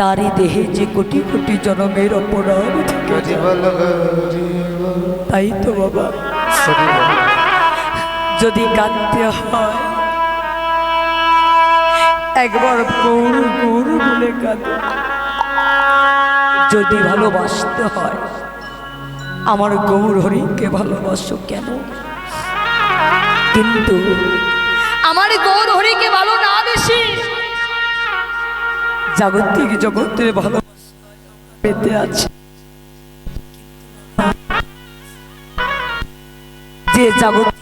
তারই দেহে যে কোটি কোটি জনমের অপরাধ। তাই তো বাবা। যদি কাঁদতে হয়, একবার গৌর গৌর বলে কাঁদো। যদি ভালোবাসতে হয়, আমার গৌর হরিকে ভালোবাসো কেন? কিন্তু আমার গৌর হরিকে ভালো না বেশি। জাগতিক জগতের ভালো পেতে আছে। যে জাগতিক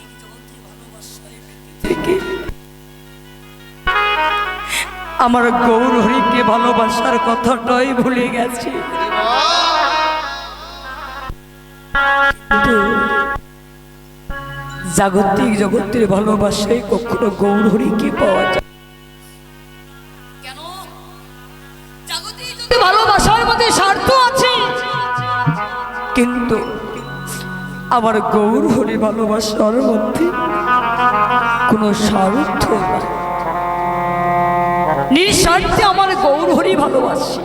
আমার গৌর হরিকে ভালোবাসার কথাটাই ভুলে গেছি। জাগতিক জগতের ভালোবাসায় কখনো গৌর হরিকে পাওয়া যায় কিন্তু আমার গৌর হরি ভালোবাসার মধ্যে কোনো স্বার্থ নিঃস্বার্থে আমার গৌর হরি ভালোবাসি।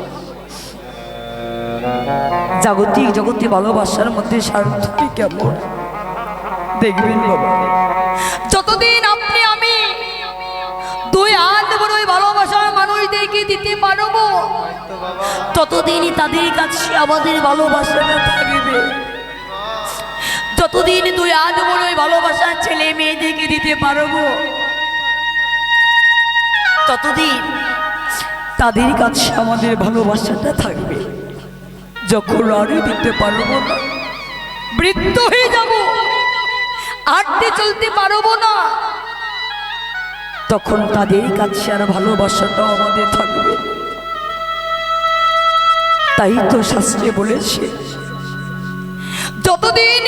জাগতিক জগতে ভালোবাসার মধ্যে স্বার্থটি কেমন? দেখবেন বাবা। যতদিন আপনি আমি দুই হাত বড় ভালোবাসার পারব ততদিনই তাদের কাছে আমাদের ভালোবাসাটা থাকবে যতদিন তুই হাত বড় ওই ভালোবাসার ছেলে মেয়েদেরকে দিতে পারব, ততদিন তাদের কাছে আমাদের ভালোবাসাটা থাকবে। যখন আরও দিতে পারব না, বৃদ্ধ হয়ে যাব, হাঁটতে চলতে পারব না, তখন তাদের কাছে আর ভালোবাসাটাও আমাদের থাকবে। তাই তো শাস্ত্রে বলেছে যতদিন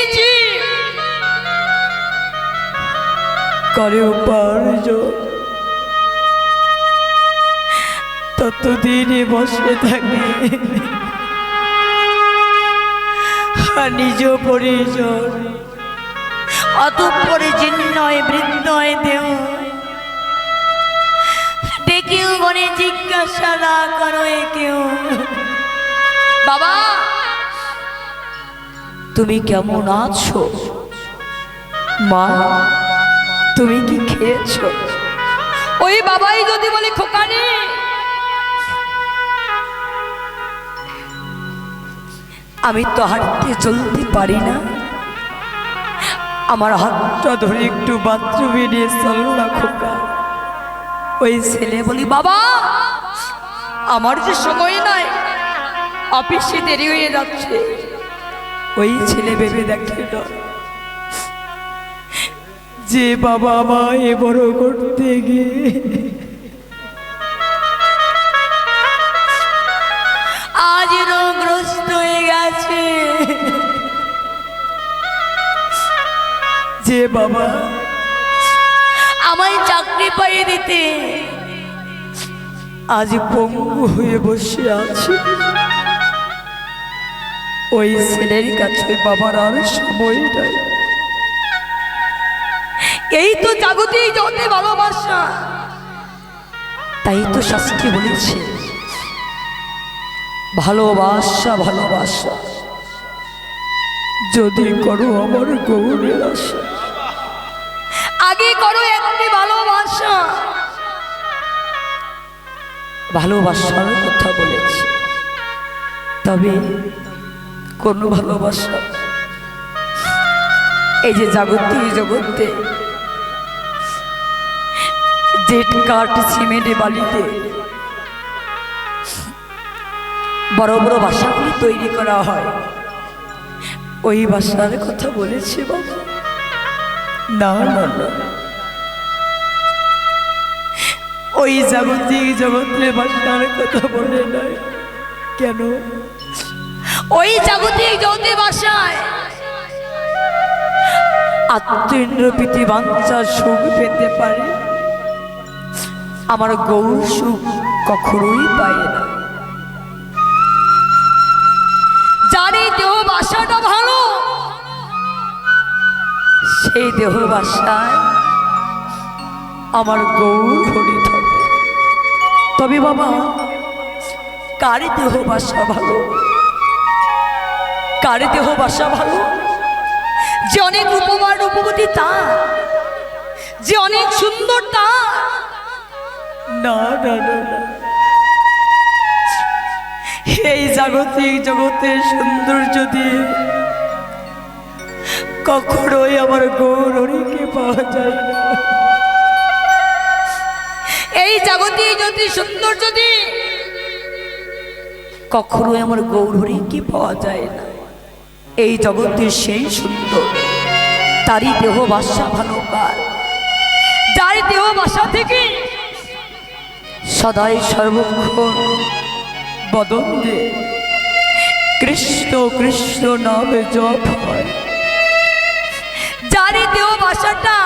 করে উপার্জন ততদিনই বসে থাকে। নিজ পরিজন অতঃপরে চিহ্নয় বৃদ্ধয় দেহ। ডেকেও গনে জিজ্ঞাসা না করো কেউ বাবা, তুমি কেমন আছো? মা, তুমি কি খেয়েছো? ওই বাবাই যদি বলে খোকানে। আমি তো হাঁটতে চলতে পারি না। আমার হাতটা ধরে একটু বাথরুমে নিয়ে চলো না খোকা। ওই ছেলে বলি, বাবা, আমার যে সময় নাই অফিসে দেরি হয়ে যাচ্ছে। ওই ছেলে ভেবে দেখে না। যে বাবা আমায় বড় করতে গিয়ে আজ রোগগ্রস্ত হয়ে গেছে। যে বাবা আমায় চাকরি পাইয়ে দিতে। আজ পঙ্গু হয়ে বসে আছে। ওই ছেলের কাছে বাবার আর সময় নাই। এই তো জাগতিক জগতে ভালোবাসা। তাই তো শাস্ত্রী বলেছে, ভালোবাসা ভালোবাসা। যদি করো আমার গৌরের আশা। আগে করো একটি ভালোবাসা। ভালোবাসার কথা বলেছি। তবে কোন ভালোবাসা। এই যে জাগতিক জগতে জেট কাঠ সিমেন্টে, বালিতে, বড় বড় বাসাগুলি তৈরি করা হয়, ওই বাসার কথা বলেছে বাবা। না না ওই জাগতিক জগতের বাসার কথা বলে নাই। কেন? ওই জাগতিক জগতের বাসায় আত্মীন্দ্রপীতি বাঞ্চা সুখ পেতে পারে। আমার গৌর সুখ কখনোই পায় না। যার এই দেহ বাসাটা ভালো সেই দেহ বাসায় আমার গৌর হরি থাকে। তবে বাবা কার দেহ বাসা ভালো? কার দেহ বাসা ভালো? যে অনেক রূপবান রূপবতী তা, যে অনেক সুন্দর তা। না না না। এই জাগতিক জগতের সৌন্দর্য দিয়ে কখনোই আমার গৌরীকে পাওয়া যায় এই জাগতিক যদি সৌন্দর্য দিয়ে কখনোই আমার গৌরীকে পাওয়া যায় না। এই জগতের সেই সুন্দর। তারই দেহ বাসা ভালো কার। দেহ বাসা থেকে সদাই সর্বক্ষণ বদন দে। কৃষ্ণ কৃষ্ণ নামে জপ হয়। যারই দেহ বাসাটা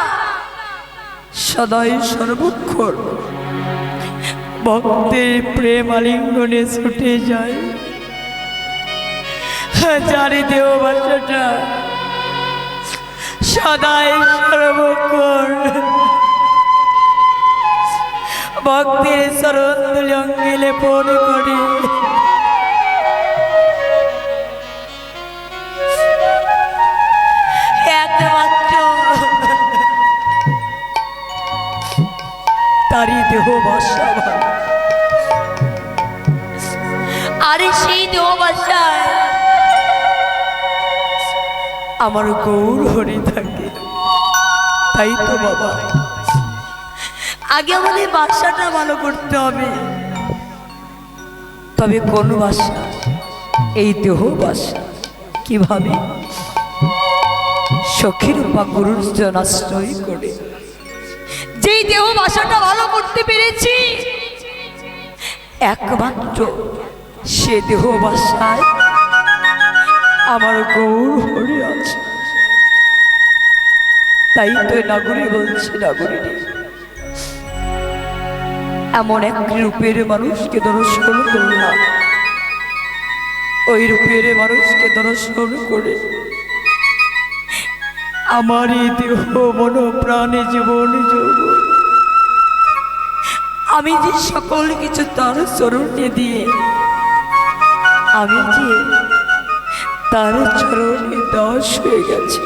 সদাই সর্বক্ষণ ভক্তের প্রেম আলিঙ্গনে ছুটে যায়। যারই দেহ বাসাটা সদাই সর্বক্ষণ ভক্তের শরণ অঙ্গিলে পণ করে। আরে সেই দেহ বাসায় আমার গৌর হরি থাকে। তাই তো বাবা। আগে আমাদের বাসাটা ভালো করতে হবে। তবে কোন বাসা? এই দেহ বাসা। কীভাবে? সখীর বা গুরুর জনাশ্রয় করে। যেই দেহ বাসাটা ভালো করতে পেরেছি, একমাত্র সে দেহ বাসায় আমার গৌর হরি আছে। তাই তো নাগরী বলছে নাগরী এমন এক রূপের মানুষকে দর্শন করলাম। ওই রূপের মানুষকে দর্শন করে আমার এই দেহ মন প্রাণে জীবন যৌবন আমি যে সকল কিছু তার চরণে দিয়ে, আমি যে তার চরণে দাস হয়ে গেছে।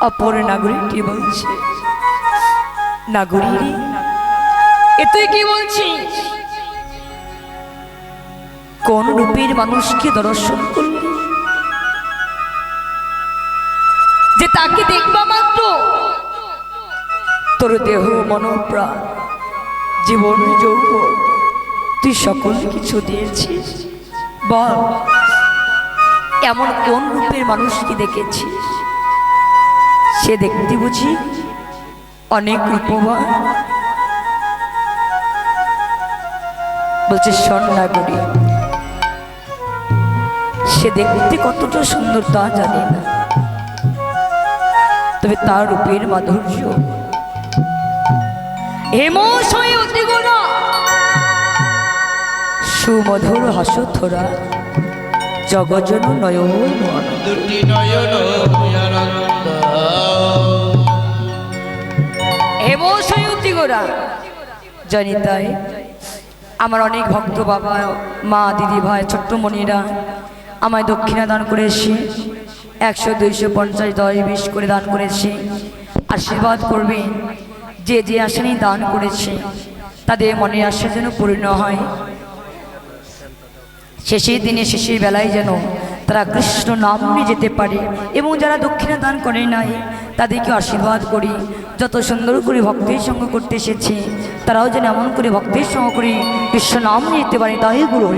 অপর নাগরিকটি বলছে নাগরিক এ তুই কি বলছিস? কোন রূপের মানুষকে দর্শন করলি? যে তাকে দেখবা মাত্র, তোর দেহ মনোপ্রাণ জীবন, যৌবন, তুই সকল কিছু দিয়েছিস। বল। এমন কোন রূপের মানুষকে দেখেছিস? সে দেখতে বুঝি অনেক রূপবান। বলছে স্বর্ণাগরী সে দেখতে কতটা সুন্দর তা জানি না। তবে তার রূপের মাধুর্য। সুমধুর হাসথরা জগজন নয়ন দুটি নয়ন তাই আমার অনেক ভক্ত বাবা মা দিদি ভাই ছোট্ট মনিরা আমায় দক্ষিণা দান করেছি একশো দুইশো পঞ্চাশ দশ বিশ করে দান করেছি আশীর্বাদ করবে যে যে আসেনি দান করেছে। তাদের মনের আশা যেন পূর্ণ হয়। শেষের দিনে, শেষের বেলায় যেন তারা কৃষ্ণ নাম নিয়ে যেতে পারে এবং যারা দক্ষিণা দান করে নাই, তাদেরকে আশীর্বাদ করি। যত সুন্দর করে ভক্তের সঙ্গে করতে এসেছে, তারাও যেন এমন করে ভক্তের সঙ্গে করে কৃষ্ণ নাম নিয়ে যেতে পারে, তাই গুরু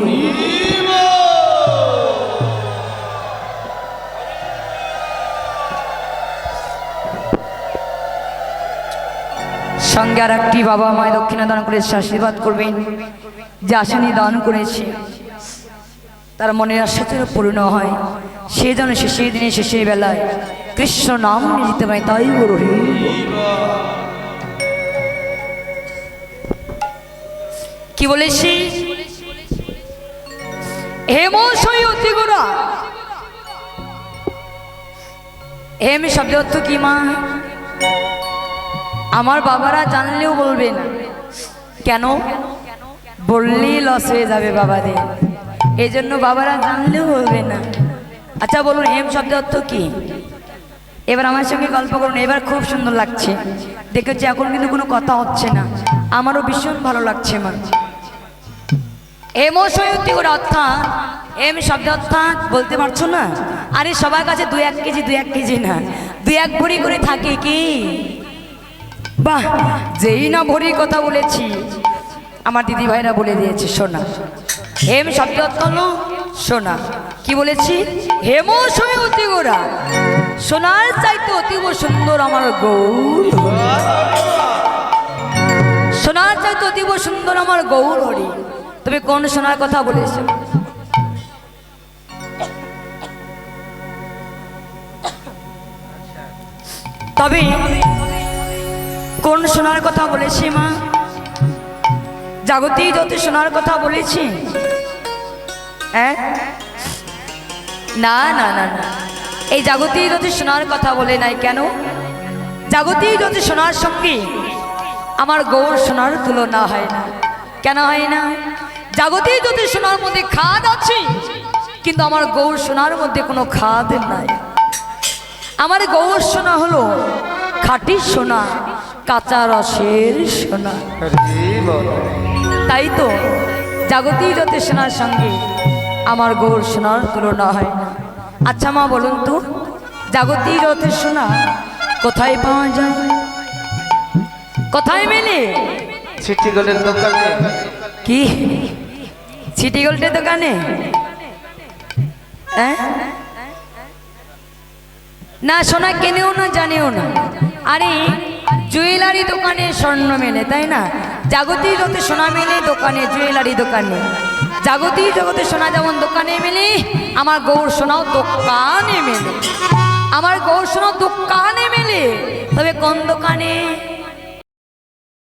সঙ্গে আর একটি বাবা মায় দক্ষিণা দান করেছে, আশীর্বাদ করবেন। যে আসানি দান করেছে। তার মনের আশা পূর্ণ হয়। সে যেন শেষের দিনে শেষের বেলায় কৃষ্ণ নাম নিয়ে যেতে পারে, তাই গুরু কি বলেছি? হেম সই অতি গোরা হেম শব্দ অর্থ কি, মা? আমার বাবারা জানলেও বলবেন কেন? বললেই লস হয়ে যাবে বাবাদের। এই জন্য বাবারা জানলেও হবে না। আচ্ছা বলুন, এম শব্দ অর্থ কি? এবার আমার সঙ্গে গল্প করুন, এবার খুব সুন্দর লাগছে। দেখেছি এখন কিন্তু কোনো কথা হচ্ছে না। আমারও ভীষণ ভালো লাগছে, মা। এমোশয়ুক্তি করে অর্থাৎ, এম শব্দ অর্থাৎ, বলতে পারছ না? আরে সবার কাছে দু এক কেজি দু এক কেজি না। দু এক ভরি করে থাকে কি? বাহ, যেই না ভরির কথা বলেছি, আমার দিদি ভাইরা বলে দিয়েছে সোনা হেম শব্দ হলো সোনা। কি বলেছি? হেম সময় অতি গোড়া সোনার চাইতে অতীব সুন্দর আমার গৌর। সোনার চাইতে অতীব সুন্দর আমার গৌর হরি। তুমি কোন সোনার কথা বলেছ? তবে কোন সোনার কথা বলেছি মা? জাগতিক যত সোনার কথা বলেছি? না না না না। এই জাগতিক যত সোনার কথা বলে নাই কেন? জাগতিক যত সোনার সঙ্গে আমার গৌর সোনার তুলনা হয় না। কেন হয় না? জাগতিক যত সোনার মধ্যে খাদ আছে, কিন্তু আমার গৌর সোনার মধ্যে কোনো খাদ নাই। আমার গৌর সোনা হলো খাঁটি সোনা, কাঁচা রসের সোনা। তাই তো জাগতিক যত সোনার সঙ্গে আমার গৌর সোনার তুলনা হয়। না আচ্ছা মা বলুন তো জাগতিক যত সোনা কোথায় পাওয়া যায়? কোথায় মেলে? চিঠি গলের দোকানে। কি? সিটি গোল্ডের দোকানে? হ্যাঁ? না সোনা কেনেও না জানেও না। আরে জুয়েলারি দোকানে স্বর্ণ মেলে তাই না? জাগতিক জগতে সোনা মেলে, দোকানে জুয়েলারি দোকানে। জাগতিক জগতে সোনা যেমন দোকানে মেলে, আমার গৌর সোনাও দোকানে মেলে। আমার গৌর সোনাও দোকানে মেলে। তবে কোন দোকানে?